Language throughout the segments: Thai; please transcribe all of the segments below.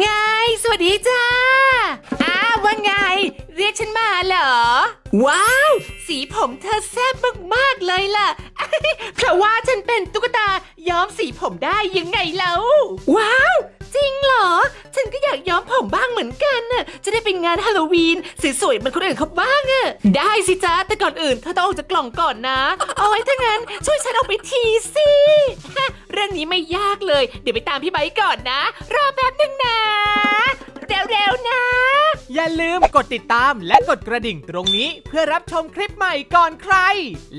ไงสวัสดีจ้า อ้าวว่าไง เรียกฉันมาเหรอ ว้าว สีผมเธอแซ่บมากๆเลยล่ะ เพราะว่าฉันเป็นตุ๊กตาย้อมสีผมได้ยังไงแล้ว ว้าว จริงเหรอ ฉันก็อยากย้อมผมบ้างเหมือนกันน่ะ จะได้เป็นงานฮาโลวีนสวยๆเหมือนคนอื่นเขาบ้างอะได้สิจ้าแต่ก่อนอื่นเธอต้องออกจากกล่องก่อนนะ เอาไว้ถ้างั้นช่วยฉันออกไปทีสิฮะ เรื่องนี้ไม่ยากเลย เดี๋ยวไปตามพี่ไบค์ก่อนนะ รอแป๊บหนึ่งนะ เร็วๆนะ อย่าลืมกดติดตามและกดกระดิ่งตรงนี้เพื่อรับชมคลิปใหม่ก่อนใคร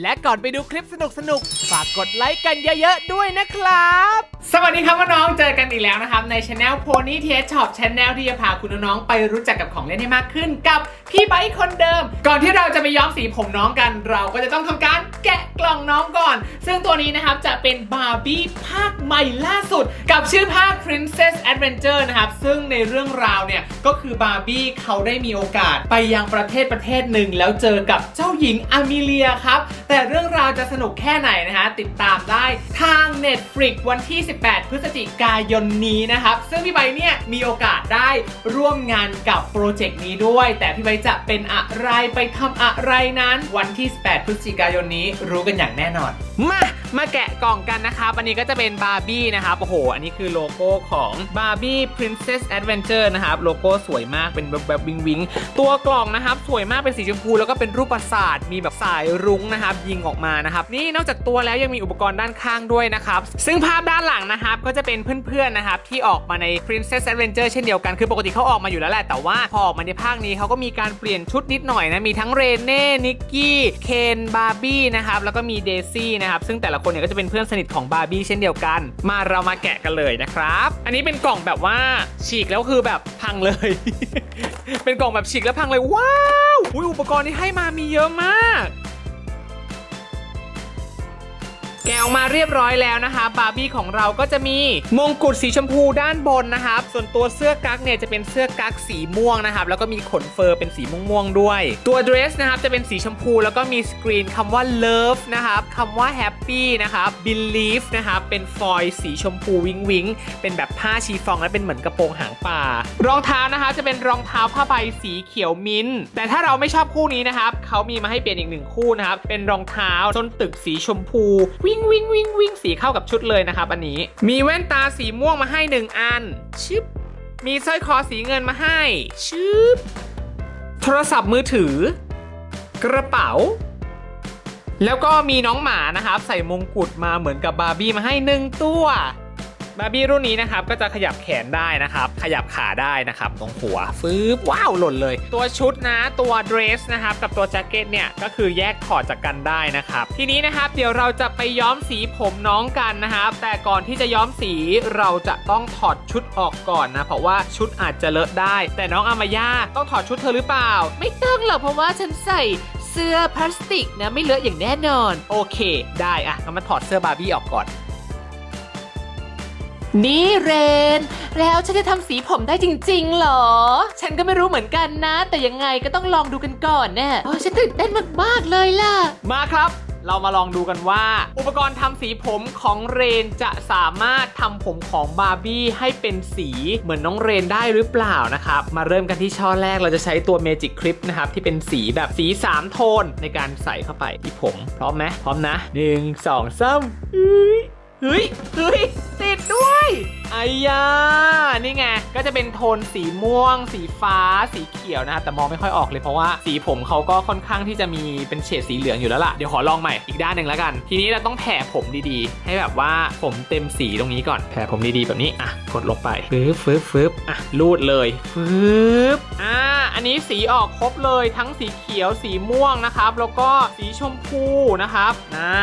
และก่อนไปดูคลิปสนุกๆฝากกดไลค์กันเยอะๆด้วยนะครับ สวัสดีครับน้องๆเจอกันอีกแล้วนะครับ ในช anel Pony t s Shop Channel ที่จะพาคุณน้องๆไปรู้จักกับของเล่นให้มากขึ้นกับพี่ไบค์คนเดิม ก่อนที่เราจะไปย้อมสีผมน้องกัน เราก็จะต้องทำการแกะกล่องน้องก่อน ซึ่งตัวนี้นะครับจะเป็นบาร์บี้ภาคใหม่ล่าสุด กับชื่อภาค Princess Adventure นะครับซึ่งในเรื่องราวเนี่ยก็คือบาร์บี้เขาได้มีโอกาส ไปยังประเทศประเทศหนึ่ง แล้วเจอกับเจ้าหญิงอามิเลียครับ แต่เรื่องราวจะสนุกแค่ไหนนะฮะ ติดตามได้ทาง Netflix วันที่ 18 พฤศจิกายนนี้นะครับ ซึ่งพี่ใบเนี่ยมีโอกาสได้ร่วมงานกับโปรเจกต์นี้ด้วย แต่พี่ใบจะเป็นอะไรไปทำอะไรนั้นวันที่ 18 พฤศจิกายนนี้รู้กันอย่างแน่นอน มา มาแกะกล่องกันนะครับ อันนี้ก็จะเป็นบาร์บี้นะครับ โอ้โห อันนี้คือโลโก้ของ Barbie Princess Adventure นะครับ โลโก้สวยมาก เป็นแบบแบบวิงวิงตัวกล่องนะครับสวยมากเป็นสีชมพูแล้วก็เป็นรูปปราสาทมีแบบสายรุ้งนะครับยิงออกมานะครับนี่นอกจากตัวแล้วยังมีอุปกรณ์ด้านข้างด้วยนะครับซึ่งภาพด้านหลังนะครับก็จะเป็นเพื่อนๆนะครับที่ออกมาใน Princess Adventure เช่นเดียวกันคือปกติเขาออกมาอยู่แล้วแหละแต่ว่าพอออกมาในภาคนี้เขาก็มีการเปลี่ยนชุดนิดหน่อยนะมีทั้งเรเน่นิกกี้เคนบาร์บี้นะครับแล้วก็มีเดซี่นะครับซึ่งแต่ละคนเนี่ยก็จะเป็นเพื่อนสนิทของบาร์บี้เช่นเดียวกัน มาเรามาแกะกันเลยนะครับ อันนี้เป็นกล่องแบบว่าฉีกแล้วคือแบบพังเลย เป็นกล่องแบบฉีกแล้วพังเลยว้าวอุ๊ยอุปกรณ์ที่ให้มามีเยอะมาก แกะออกมาเรียบร้อยแล้วนะคะ บาร์บี้ของเราก็จะมีมงกุฎสีชมพูด้านบนนะครับ ส่วนตัวเสื้อกั๊กเนี่ยจะเป็นเสื้อกั๊กสีม่วงนะครับ แล้วก็มีขนเฟอร์เป็นสีม่วงๆด้วย ตัวเดรสนะครับจะเป็นสีชมพูแล้วก็มีสกรีนคำว่า love นะครับคำว่า happy นะครับ believe นะครับเป็นฟอยล์สีชมพูวิงวิงเป็นแบบผ้าชีฟองและเป็นเหมือนกระโปรงหางปลารองเท้านะคะจะเป็นรองเท้าผ้าใบสีเขียวมิ้นท์แต่ถ้าเราไม่ชอบคู่นี้นะครับเขามีมาให้เปลี่ยนอีกหนึ่งคู่นะครับเป็นรองเท้าส้นตึกสีชมพูวิ่งวิ่งวิ่งวิ่งสีเข้ากับชุดเลยนะครับอันนี้ มีแว่นตาสีม่วงมาให้หนึ่งอันชึบมีสร้อยคอสีเงินมาให้ชึบโทรศัพท์มือถือ กระเป๋า แล้วก็มีน้องหมานะครับ ใส่มงกุฎมาเหมือนกับบาร์บี้มาให้หนึ่งตัว บาร์บี้รุ่นนี้นะครับก็จะขยับแขนได้นะครับ ขยับขาได้นะครับ ตรงหัวฟืบว้าวหล่นเลย ตัวชุดนะตัวเดรสนะครับกับตัวแจ็คเก็ตเนี่ยก็คือแยกถอดจากกันได้นะครับ ทีนี้นะครับเดี๋ยวเราจะไปย้อมสีผมน้องกันนะครับ แต่ก่อนที่จะย้อมสีเราจะต้องถอดชุดออกก่อนนะเพราะว่าชุดอาจจะเลอะได้ แต่น้องอามาย่าต้องถอดชุดเธอหรือเปล่า ไม่ต้องหรอกเพราะว่าฉันใส่เสื้อพลาสติกนะไม่เลอะอย่างแน่นอน โอเค ได้อะงั้นมาถอดเสื้อบาร์บี้ออกก่อน นี่เรน แล้วฉันจะทำสีผมได้จริงๆเหรอ ฉันก็ไม่รู้เหมือนกันนะ แต่ยังไงก็ต้องลองดูกันก่อนแน่โอ้ฉันตื่นเต้นมากๆเลยล่ะ มาครับ เรามาลองดูกันว่า อุปกรณ์ทำสีผมของเรนจะสามารถทำผมของบาร์บี้ให้เป็นสีเหมือนน้องเรนได้หรือเปล่านะครับ มาเริ่มกันที่ช่อแรกเราจะใช้ตัว Magic Clip นะครับที่เป็นสีแบบสี 3 โทนในการใส่เข้าไปที่ผม พร้อมไหมพร้อมนะ 1 2 3เฮ้ยเฮ้ยเฮ้ย ติดด้วย ไอ้ยานี่ไง ก็จะเป็นโทนสีม่วง สีฟ้า สีเขียวนะแต่มองไม่ค่อยออกเลยเพราะว่าสีผมเขาก็ค่อนข้างที่จะมีเป็นเฉดสีเหลืองอยู่แล้วล่ะ เดี๋ยวขอลองใหม่อีกด้านหนึ่งแล้วกัน ทีนี้เราต้องแผ่ผมดีๆ ให้แบบว่าผมเต็มสีตรงนี้ก่อน แผ่ผมดีๆแบบนี้ อะ กดลงไปฟึบฟึบฟึบอะ รูดเลยฟึบอ่า อันนี้สีออกครบเลย ทั้งสีเขียว สีม่วงนะครับ แล้วก็สีชมพูนะครับอ่า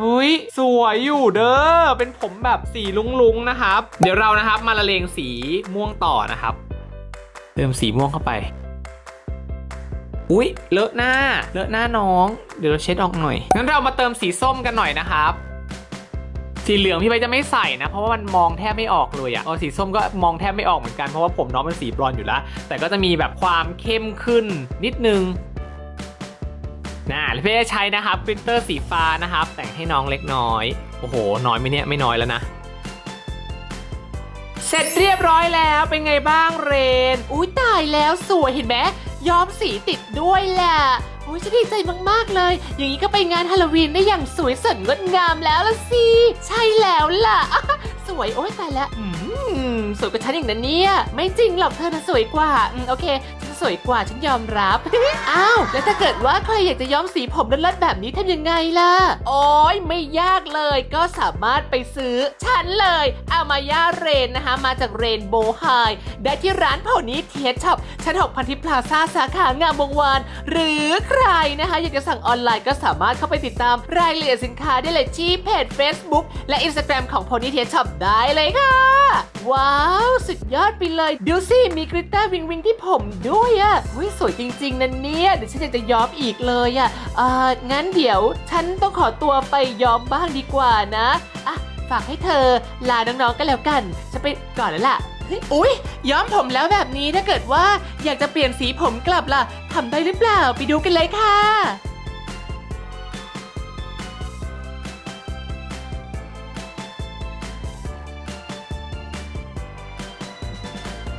เฮ้ย สวยอยู่เด้อ เป็นผมแบบสีลุ้งๆนะคะรับ เดี๋ยวเรานะครับมาละเลงสีม่วงต่อนะครับ เติมสีม่วงเข้าไป อุ๊ยเลอะหน้า เลอะหน้าน้อง เดี๋ยวเราเช็ดออกหน่อย งั้นเรามาเติมสีส้มกันหน่อยนะครับ สีเหลืองพี่ใบจะไม่ใส่นะ เพราะว่ามันมองแทบไม่ออกเลยอะ่ะเอาสีส้มก็มองแทบไม่ออกเหมือนกัน เพราะว่าผมน้องเป็นสีบรอนอยู่แล้ว แต่ก็จะมีแบบความเข้มขึ้นนิดนึงน่าแล้วพี่จะใช้นะครับปรินเตอร์สีฟ้านะครับ แต่งให้น้องเล็กน้อย โอ้โห น้อยไหมเนี่ย ไม่น้อยแล้วนะ เสร็จเรียบร้อยแล้วเป็นไงบ้างเรน อุ้ยตายแล้วสวยเห็นไหมย้อมสีติดด้วยแหละอุ้ยฉันดีใจมาก ๆ เลย อย่างนี้ก็ไปงานฮาโลวีนได้อย่างสวยสดงดงามแล้วละสิ ใช่แล้วล่ะ สวยโอ้ยตายแล้วอืมสวยกว่าฉันอย่างนั้นเนี่ย ไม่จริงหรอกเธอน่ะสวยกว่าอืมโอเค สวยกว่าฉันยอมรับ อ้าว แล้วถ้าเกิดว่าใครอยากจะย้อมสีผมเลิศๆแบบนี้ทำยังไงล่ะ โอ้ยไม่ยากเลยก็สามารถไปซื้อ ฉันเลยอามาย่าเรนนะคะ มาจากเรนโบไฮได้ที่ร้านโพนี้เทียช็อปชั้น6พันทิพลาซาสาขางามวงวาน หรือใครนะคะ อยากจะสั่งออนไลน์ก็สามารถเข้าไปติดตามรายละเอียดสินค้าได้เลยที่เพจ Facebook และ Instagram ของโพนี้เทียช็อปได้เลยค่ะ ว้าว สุดยอดไปเลย ดูสิมีกริตเตอร์วิงวิงที่ผมด้วยอะ่ะอุ้ยสวยจริงๆนะเนี่ยเดี๋ยวฉันอยากจะย้อมอีกเลยอะ่ะเอองั้นเดี๋ยวฉันต้องขอตัวไปย้อมบ้างดีกว่านะอะฝากให้เธอลาน้องๆกันแล้วกันฉันไปก่อนแล้วล่ะอุ้ยย้อมผมแล้วแบบนี้ถ้าเกิดว่าอยากจะเปลี่ยนสีผมกลับล่ะทำได้หรือเปล่าไปดูกันเลยค่ะ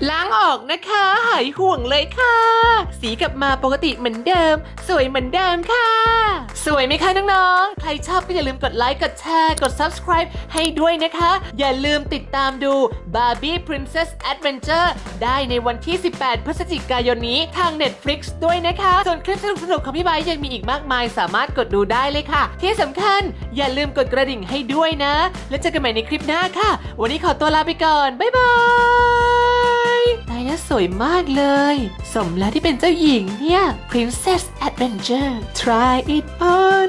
ล้างออกนะคะ หายห่วงเลยค่ะ สีกลับมาปกติเหมือนเดิม สวยเหมือนเดิมค่ะ สวยไหมคะน้องๆ ใครชอบก็อย่าลืมกดไลค์ กดแชร์ กด subscribe ให้ด้วยนะคะ อย่าลืมติดตามดู Barbie Princess Adventure ได้ในวันที่ 18 พฤศจิกายนนี้ทาง Netflix ด้วยนะคะ ส่วนคลิปสนุกๆของพี่ไบร์ทยังมีอีกมากมาย สามารถกดดูได้เลยค่ะ ที่สำคัญอย่าลืมกดกระดิ่งให้ด้วยนะ แล้วเจอกันใหม่ในคลิปหน้าค่ะ วันนี้ขอตัวลาไปก่อน บ๊ายบาย วยมากเลย สมแล้วที่เป็นเจ้าหญิงเนี่ย Princess Adventure Try it on